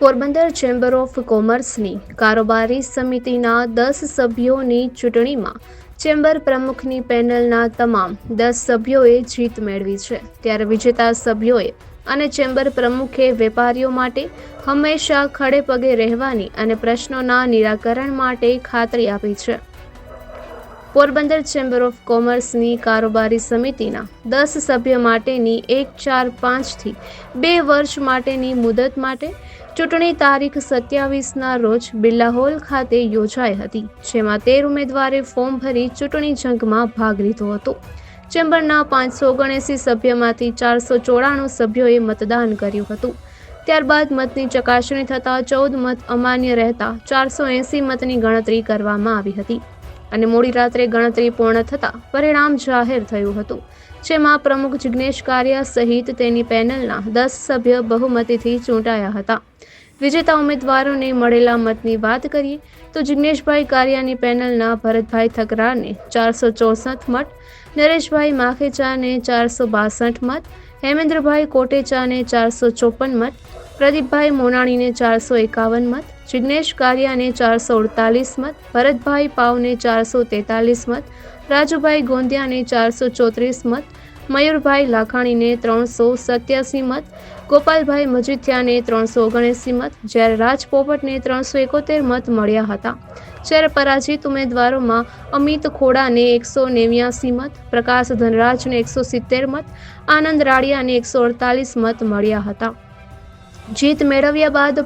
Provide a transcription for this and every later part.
Porbandar chamber of કોમર્સની કારોબારી સમિતિના દસ સભ્યોની ચૂંટણીમાં ચેમ્બર પ્રમુખની પેનલના તમામ દસ સભ્યોએ જીત મેળવી છે. ત્યારે વિજેતા સભ્યોએ અને ચેમ્બર પ્રમુખે વેપારીઓ માટે હંમેશા ખડે પગે રહેવાની અને પ્રશ્નોના નિરાકરણ માટે ખાતરી આપી છે. પોરબંદર ચેમ્બર ઓફ કોમર્સની કારોબારી સમિતિના દસ સભ્ય માટેની એક ચાર પાંચથી બે વર્ષ માટેની મુદત માટે ચૂંટણી તારીખ સત્યાવીસના રોજ બિરલા હોલ ખાતે યોજાઈ હતી, જેમાં તેર ઉમેદવારે ફોર્મ ભરી ચૂંટણી જંગમાં ભાગ લીધો હતો. ચેમ્બરના પાંચસો ઓગણએંસી સભ્યમાંથી ચારસો ચોરાણું સભ્યોએ મતદાન કર્યું હતું. ત્યારબાદ મતની ચકાસણી થતાં ચૌદ મત અમાન્ય રહેતા ચારસો એંસી મતની ગણતરી કરવામાં આવી હતી. અને મોડી રાત્રે ગણતરી પૂર્ણ થતાં પરિણામ જાહેર થયું હતું, જેમાં પ્રમુખ જિગ્નેશ કારિયા સહિત તેની પેનલના દસ સભ્ય બહુમતીથી ચૂંટાયા હતા. વિજેતા ઉમેદવારોને મળેલા મતની વાત કરીએ, તો જિગ્નેશભાઈ કારિયાની પેનલના ભરતભાઈ થકરારને ચારસો ચોસઠ મત, નરેશભાઈ માખેચાને ચારસો બાસઠ મત, હેમેન્દ્રભાઈ કોટેચાને ચારસો ચોપન મત પ્રદીપભાઈ મોનાણીને ચારસો એકાવન મત, જિગ્નેશ કારિયાને ચારસો અડતાલીસ મત, ભરતભાઈ પાવને ચારસો તેતાલીસ મત, રાજુભાઈ ગોંધિયાને ચારસો ચોત્રીસ મત, મયુરભાઈ લાખાણીને ત્રણસો સત્યાસી મત, ગોપાલભાઈ મજીથિયાને ત્રણસો ઓગણએંસી મત, જ્યારે રાજ પોપટને ત્રણસો એકોતેર મત મળ્યા હતા. જ્યારે પરાજિત ઉમેદવારોમાં અમિત ખોડાને એકસો નેવ્યાસી મત, પ્રકાશ ધનરાજને એકસો સિત્તેર મત, આનંદ રાડિયાને એકસો અડતાલીસ મત મળ્યા હતા. જીત મેળવ્યા બાદ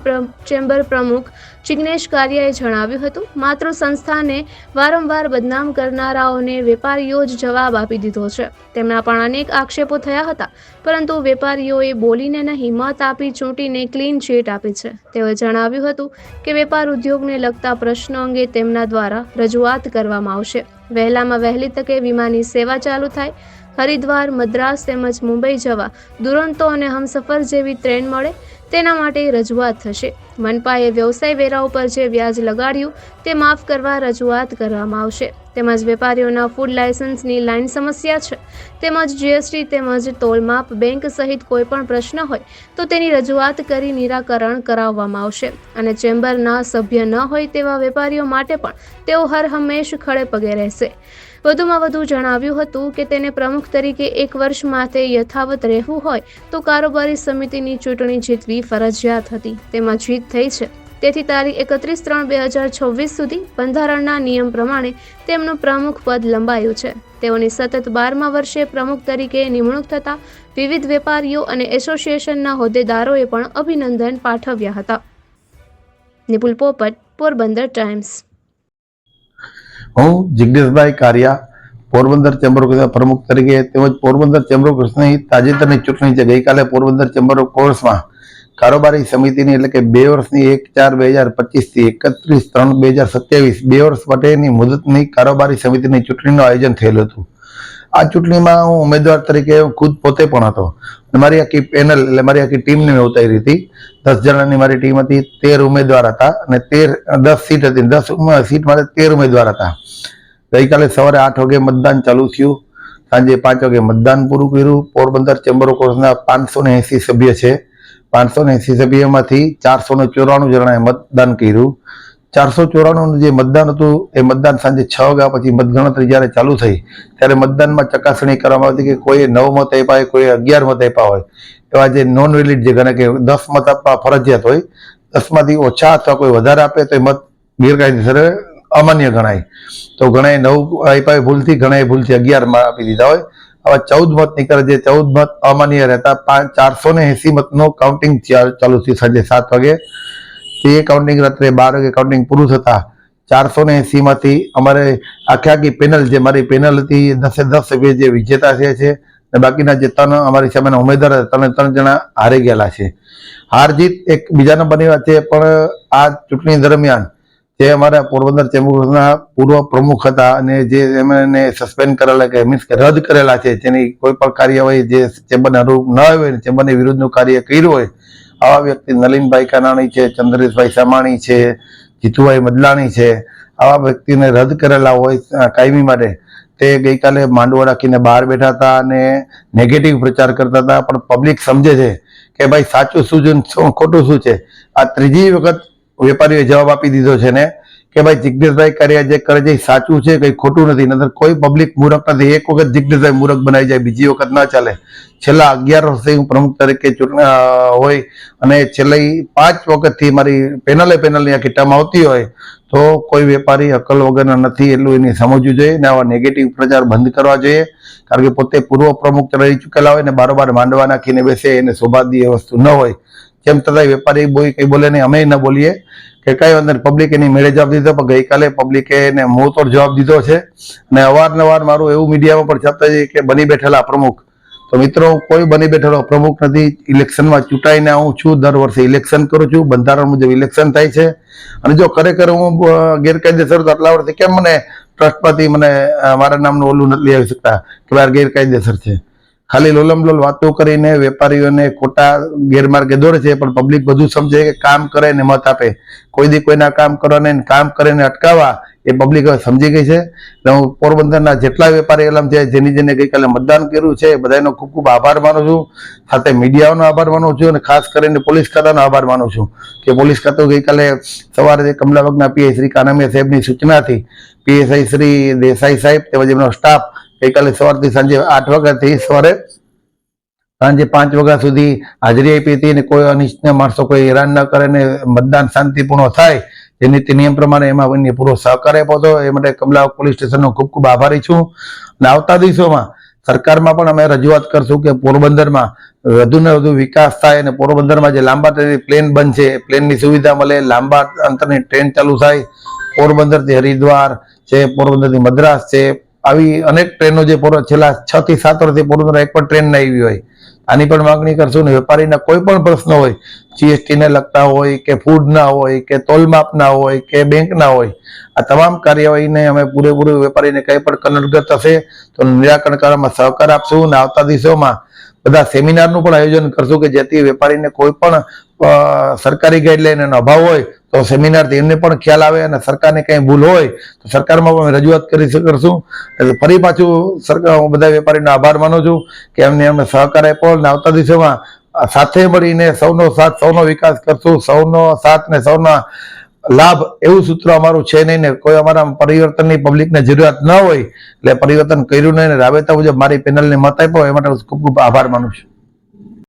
ચેમ્બર પ્રમુખ જિજ્ઞેશ કારિયાએ જણાવ્યું હતું, માત્ર સંસ્થાને વારંવાર બદનામ કરનારાઓને વેપારીઓ જ જવાબ આપી દીધો છે. તેમના પણ અનેક આક્ષેપો થયા હતા, પરંતુ વેપારીઓએ બોલીને નહીં, મત આપી ચૂંટીને ક્લીન ચીટ આપી છે. તેઓએ જણાવ્યું હતું કે વેપાર ઉદ્યોગને લગતા પ્રશ્નો અંગે તેમના દ્વારા રજૂઆત કરવામાં આવશે. વહેલામાં વહેલી તકે વિમાની સેવા ચાલુ થાય. હરિદ્વાર, મદ્રાસ તેમજ મુંબઈ જવા દુરંતો અને હમસફર જેવી ટ્રેન મળે. તેના માટે રજૂઆત થશે. મનપાએ વ્યવસાય વેરા ઉપર જે વ્યાજ લગાડ્યું, તે માફ કરવા રજૂઆત કરવામાં આવશે. તેમજ વેપારીઓના ફૂડ લાયસન્સની લાઇન સમસ્યા છે. તેમજ જીએસટી તેમજ તોલમાપ બેંક સહિત કોઈ પણ પ્રશ્ન હોય, તો તેની રજૂઆત કરી નિરાકરણ કરાવવામાં આવશે. અને ચેમ્બરના સભ્ય ન હોય તેવા વેપારીઓ માટે પણ તેઓ હર હંમેશ ખડે પગે રહેશે. વધુમાં વધુ જણાવ્યું હતું કે તેને પ્રમુખ તરીકે એક વર્ષ માટે યથાવત રહેવું હોય તો કારોબારી સમિતિની ચૂંટણી જીતવી ફરજિયાત હતી. તેમાં જીત થઈ છે. તેથી તારીખ એકત્રીસ ત્રણ બે હજાર છવ્વીસ સુધી બંધારણના નિયમ પ્રમાણે તેમનું પ્રમુખ પદ લંબાયું છે. તેઓની સતત બારમા વર્ષે પ્રમુખ તરીકે નિમણૂક થતાં વિવિધ વેપારીઓ અને એસોસિએશનના હોદ્દેદારોએ પણ અભિનંદન પાઠવ્યા હતા. નિપુલ પોપટ, પોરબંદર ટાઈમ્સ. હું જિગ્નેશભાઈ કારિયા, પોરબંદર ચેમ્બર ઓફ પ્રમુખ તરીકે તેમજ પોરબંદર ચેમ્બર ઓફ કોર્સની તાજેતરની ચૂંટણી છે. ગઈકાલે પોરબંદર ચેમ્બર ઓફ કોર્સમાં કારોબારી સમિતિની એટલે કે બે વર્ષની એક ચાર બે હજાર પચીસથી એકત્રીસ ત્રણ બે હજાર સત્યાવીસ બે વર્ષ માટેની મુદતની કારોબારી સમિતિની ચૂંટણીનું આયોજન થયેલું હતું. આ ચૂંટણીમાં હું ઉમેદવાર તરીકે ખુદ પોતે પણ હતો. મારી આખી પેનલ એટલે મારી આખી ટીમને મેં ઉતારી હતી. દસ જણાની મારી ટીમ હતી, તેર ઉમેદવાર હતા અને તેર, દસ સીટ હતી. દસ સીટ માટે તેર ઉમેદવાર હતા. ગઈકાલે સવારે આઠ વાગે મતદાન ચાલુ થયું. સાંજે પાંચ વાગે મતદાન પૂરું કર્યું. પોરબંદર ચેમ્બર ઓફ કોમર્સના પાંચસો ને એંસી સભ્ય છે. પાંચસો ને એંસી સભ્યમાંથી ચારસો ને ચોરાણું જણાએ મતદાન કર્યું. ચારસો ચોરાણું જે મતદાન હતું, એ મતદાન સાંજે છ વાગ્યા પછી મતગણતરી જ્યારે ચાલુ થઈ, ત્યારે મતદાનમાં ચકાસણી કરવામાં આવતી કે કોઈ નવ મત આપ્યા હોય કોઈ અગિયાર મત આપ્યા હોય. એવા જે નોન વેલિડ જે ગણે કે દસ મત આપવા ફરજિયાત હોય, દસમાંથી ઓછા અથવા કોઈ વધારે આપે તો એ મત ગેરકાયદેસર અમાન્ય ગણાય. તો ઘણાએ નવ આપ્યા ભૂલથી, ઘણાએ ભૂલથી અગિયારમાં આપી દીધા હોય. આવા ચૌદ મત નીકળે જે ચૌદ મત અમાન્ય રહેતા પાંચ ચારસો ને એસી મતનું કાઉન્ટિંગ ચાલુ થયું સાંજે સાત વાગે. તે કાઉન્ટિંગ રાત્રે બાર વાગે કાઉન્ટિંગ પૂરું થતા ચારસો ને એસીમાંથી અમારે આખી આખી પેનલ જે મારી પેનલ હતી દસે દસ સભ્ય જે વિજેતા થયા છે અને બાકીના જે ત્રણ અમારી સામેના ઉમેદવાર ત્રણે ત્રણ જણા હારી ગયેલા છે. હાર જીત એક બીજા નંબરની વાત છે, પણ આ ચૂંટણી દરમિયાન જે અમારા પોરબંદર ચેમ્બરના પૂર્વ પ્રમુખ હતા અને જે એમને સસ્પેન્ડ કરેલા કે મીન્સ કે રદ કરેલા છે, જેની કોઈ પણ કાર્યવાહી જે ચેમ્બરને અનુરૂપ ન હોય, ચેમ્બરની વિરુદ્ધનું કાર્ય કર્યું હોય આવા વ્યક્તિ નલિનભાઈ કાનાણી છે, ચંદ્રેશભાઈ સામાણી છે, જીતુભાઈ મદલાણી છે, આવા વ્યક્તિને રદ કરેલા હોય કાયમી માટે તે ગઈકાલે માંડવો રાખીને બહાર બેઠા હતા અને નેગેટિવ પ્રચાર કરતા હતા. પણ પબ્લિક સમજે છે કે ભાઈ સાચું શું છે ખોટું શું છે? આ ત્રીજી વખત વેપારીઓએ જવાબ આપી દીધો છે ને કે ભાઈ જિજ્ઞેશભાઈ કર્યા જે કરે છે સાચું છે, કઈ ખોટું નથી? નતર કોઈ પબ્લિક મૂરખ નથી. એક વખત જિજ્ઞેશભાઈ મૂરખ બનાવી જાય, બીજી વખત ના ચાલે. છેલ્લા અગિયાર વર્ષથી હું પ્રમુખ તરીકે હોય અને છેલ્લી પાંચ વખતથી મારી પેનલે પેનલની આ ટર્મ આવતી હોય, તો કોઈ વેપારી અકલ વગરના નથી એટલું એને સમજવું જોઈએ ને આવા નેગેટિવ પ્રચાર બંધ કરવા જોઈએ. કારણ કે પોતે પૂર્વ પ્રમુખ રહી ચૂકેલા હોય ને બારોબાર માંડવા નાખીને બેસે, એને શોભાદી વસ્તુ ન હોય. જેમ છતાંય વેપારી બોય કંઈ બોલે નહીં, અમે ન બોલીએ. કે કઈ વાંધો પબ્લિકે એની મેળે જવાબ દીધો, પણ ગઈકાલે પબ્લિકે એને મોતોડ જવાબ દીધો છે. અને અવારનવાર મારું એવું મીડિયામાં પણ છતાં છે કે બની બેઠેલા પ્રમુખ. તો મિત્રો, કોઈ બની બેઠેલો પ્રમુખ નથી. ઇલેક્શનમાં ચૂંટાઈને આવું છું, દર વર્ષે ઇલેક્શન કરું છું. બંધારણ મુજબ ઇલેક્શન થાય છે. અને જો ખરેખર હું ગેરકાયદેસર આટલા વર્ષથી કેમ મને ટ્રસ્ટમાંથી મને મારા નામનું ઓલું નથી આવી શકતા? કે મારે ગેરકાયદેસર છે. ખાલી લોલમ લોલ વાતો કરીને વેપારીઓને ખોટા ગેરમાર્ગે દોરે છે, પણ પબ્લિક બધું સમજે કે કામ કરે ને મત આપે. કોઈ દી કોઈના કામ કરવાને કામ કરીને અટકાવવા, એ પબ્લિક સમજી ગઈ છે. એટલે હું પોરબંદરના જેટલા વેપારી એલમ છે, જેની જેને ગઈકાલે મતદાન કર્યું છે બધાનો ખૂબ ખૂબ આભાર માનું છું. સાથે મીડિયાનો આભાર માનું છું અને ખાસ કરીને પોલીસ ખાતાનો આભાર માનું છું. કે પોલીસ ખાતું ગઈકાલે સવારે કમલાબગના પીઆઈ શ્રી કાનામિયા સાહેબની સૂચનાથી પીએસઆઈ શ્રી દેસાઈ સાહેબ તેમજ એમનો સ્ટાફ ગઈકાલે સવારથી સાંજે આઠ વાગ્યાથી સવારે સાંજે પાંચ વાગ્યા સુધી હાજરી આપી હતી અને કોઈ અનિચ્છનીય માણસો કોઈ હેરાન ન કરે ને મતદાન શાંતિપૂર્ણ થાય, એ નીતિ નિયમ પ્રમાણે એમાં એમને પૂરો સહકાર આપ્યો હતો. એ માટે કમલા પોલીસ સ્ટેશનનો ખૂબ ખૂબ આભારી છું. અને આવતા દિવસોમાં સરકારમાં પણ અમે રજૂઆત કરશું કે પોરબંદરમાં વધુ ને વધુ વિકાસ થાય અને પોરબંદરમાં જે લાંબા પ્લેન બનશે પ્લેનની સુવિધા મળે, લાંબા અંતરની ટ્રેન ચાલુ થાય. પોરબંદરથી હરિદ્વાર છે, પોરબંદરથી મદ્રાસ છે આવી અનેક ટ્રેનો જે છેલ્લા છ થી સાત વર્ષથી પોરબંદર એક પણ ટ્રેન ના આવી હોય. આની પણ માગણી કરશું ને વેપારીના કોઈ પણ પ્રશ્ન હોય જીએસટીને લગતા હોય, કે ફૂડના હોય, કે તોલમાપના હોય, કે બેંક ના હોય, આ તમામ કાર્યવાહીને અમે પૂરેપૂરું વેપારીને કઈ પણ કનડગત હશે તો નિરાકરણ કરવામાં સહકાર આપશું અને આવતા દિવસોમાં બધા સેમિનારનું પણ આયોજન કરશું કે જેથી વેપારીને કોઈ પણ સરકારી ગાઈડલાઈન એનો અભાવ હોય તો સેમિનારથી એમને પણ ખ્યાલ આવે અને સરકારને કંઈ ભૂલ હોય તો સરકારમાં પણ રજૂઆત કરી શ- કરશું. એટલે ફરી પાછું સરકાર હું બધા વેપારીનો આભાર માનું છું કે એમને અમને સહકાર આપ્યો અને આવતા દિવસોમાં સાથે મળીને સૌનો સાથ, સૌનો વિકાસ કરશું. સૌનો સાથ ને સૌના લાભ એવું સૂત્ર અમારું છે નહીં ને કોઈ અમારા પરિવર્તનની પબ્લિકને જરૂરિયાત ન હોય એટલે પરિવર્તન કર્યું નહીં ને રાબેતા મુજબ મારી પેનલને મત આપ્યો, એ માટે ખૂબ ખૂબ આભાર માનું છું.